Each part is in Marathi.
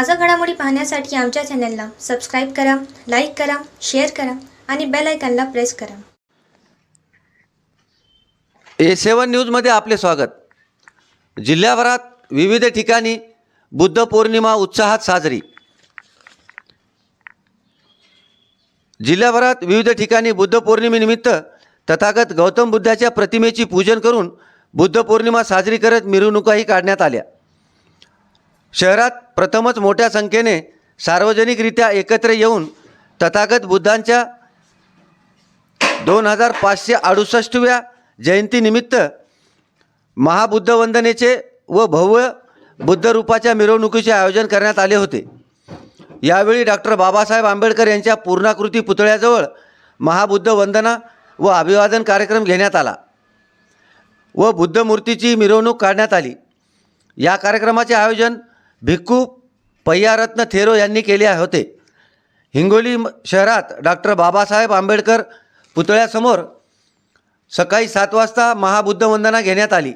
ताज्या घडामोडी पाहण्यासाठी आमच्या चॅनलला सबस्क्राईब करा लाईक करा शेअर करा आणि बेल आयकॉनला प्रेस करा. ए सेवन न्यूजमध्ये आपले स्वागत. जिल्ह्याभरात विविध ठिकाणी बुद्ध पौर्णिमा उत्साहात साजरी. जिल्ह्याभरात विविध ठिकाणी बुद्ध पौर्णिमेनिमित्त तथागत गौतम बुद्धाच्या प्रतिमेची पूजन करून बुद्ध पौर्णिमा साजरी करत मिरवणुकाही काढण्यात आल्या. शहरात प्रथमच मोठ्या संख्येने सार्वजनिकरित्या एकत्र येऊन तथागत बुद्धांच्या दोन हजार पाचशे अडुसष्टव्या जयंतीनिमित्त महाबुद्धवंदनेचे व भव्य बुद्धरूपाच्या मिरवणुकीचे आयोजन करण्यात आले होते. यावेळी डॉक्टर बाबासाहेब आंबेडकर यांच्या पूर्णाकृती पुतळ्याजवळ महाबुद्ध वंदना व अभिवादन कार्यक्रम घेण्यात आला व बुद्धमूर्तीची मिरवणूक काढण्यात आली. या कार्यक्रमाचे आयोजन भिक्खू पय्यारत्न थेरो यांनी केले होते. हिंगोली म- शहरात डॉक्टर बाबासाहेब आंबेडकर पुतळ्यासमोर सकाळी सात वाजता महाबुद्ध वंदना घेण्यात आली.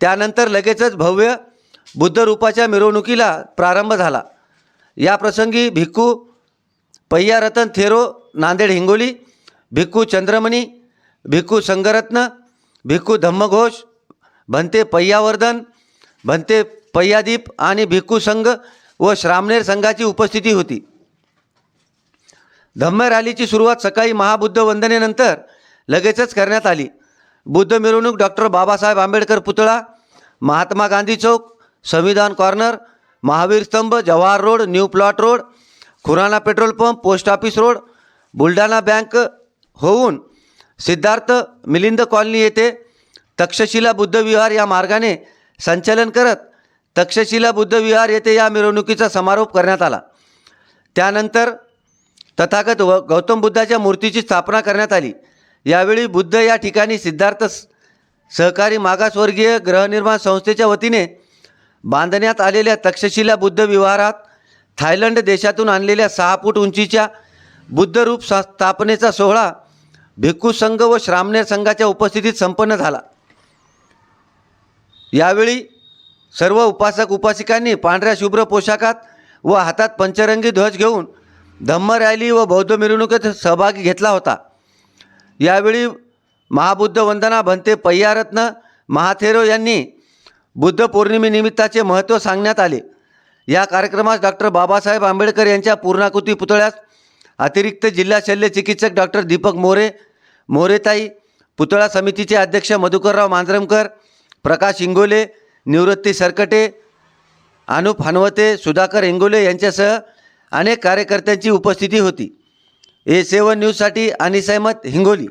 त्यानंतर लगेचच भव्य बुद्धरूपाच्या मिरवणुकीला प्रारंभ झाला. या प्रसंगी भिक्खू पय्यारतन थेरो नांदेड हिंगोली भिक्खू चंद्रमणी भिक्खू संगरत्न भिक्खू धम्मघोष भंते पय्यावर्धन भंते पय्यादीप आणि भिक्खू संघ व श्रामनेर संघाची उपस्थिती होती. धम्म रॅलीची सुरुवात सकाळी महाबुद्ध वंदनेनंतर लगेचच करण्यात आली. बुद्ध मिरवणूक डॉक्टर बाबासाहेब आंबेडकर पुतळा महात्मा गांधी चौक संविधान कॉर्नर महावीर स्तंभ Jawahar road new plot road Khurana petrol pump post office road Buldhana bank होऊन सिद्धार्थ मिलिंद कॉलनी येथे तक्षशिला बुद्ध विहार या मार्गाने संचलन करत तक्षशिला बुद्ध विहार येथे या मिरवणुकीचा समारोप करण्यात आला. त्यानंतर तथागत व गौतम बुद्धाच्या मूर्तीची स्थापना करण्यात आली. यावेळी बुद्ध या ठिकाणी सिद्धार्थ सहकारी मागासवर्गीय गृहनिर्माण संस्थेच्या वतीने बांधण्यात आलेल्या तक्षशिला बुद्ध विहारात थायलंड देशातून आणलेल्या सहा फूट उंचीच्या बुद्धरूप स्थापनेचा सोहळा भिक्खू संघ व श्रामणेर संघाच्या उपस्थितीत संपन्न झाला. यावेळी सर्व उपासक उपासिकांनी पांढऱ्या शुभ्र पोशाखात व हातात पंचरंगी ध्वज घेऊन धम्म रॅली व बौद्ध मिरवणुकीत सहभागी घेतला होता. यावेळी महाबुद्ध वंदना भंते पय्यारत्न महाथेरो यांनी बुद्ध पौर्णिमेनिमित्ताचे महत्त्व सांगण्यात आले. या कार्यक्रमास डॉक्टर बाबासाहेब आंबेडकर यांच्या पूर्णाकृती पुतळ्यास अतिरिक्त जिल्हा शल्य चिकित्सक डॉक्टर दीपक मोरे मोरेताई पुतळा समितीचे अध्यक्ष मधुकरराव मांजरमकर प्रकाश इंगोले निवृत्ती सरकटे अनुप हनवते सुधाकर इंगोले यांच्यासह अनेक कार्यकर्त्यांची उपस्थिती होती. ए सेवन न्यूजसाठी अनिस अहमद हिंगोली.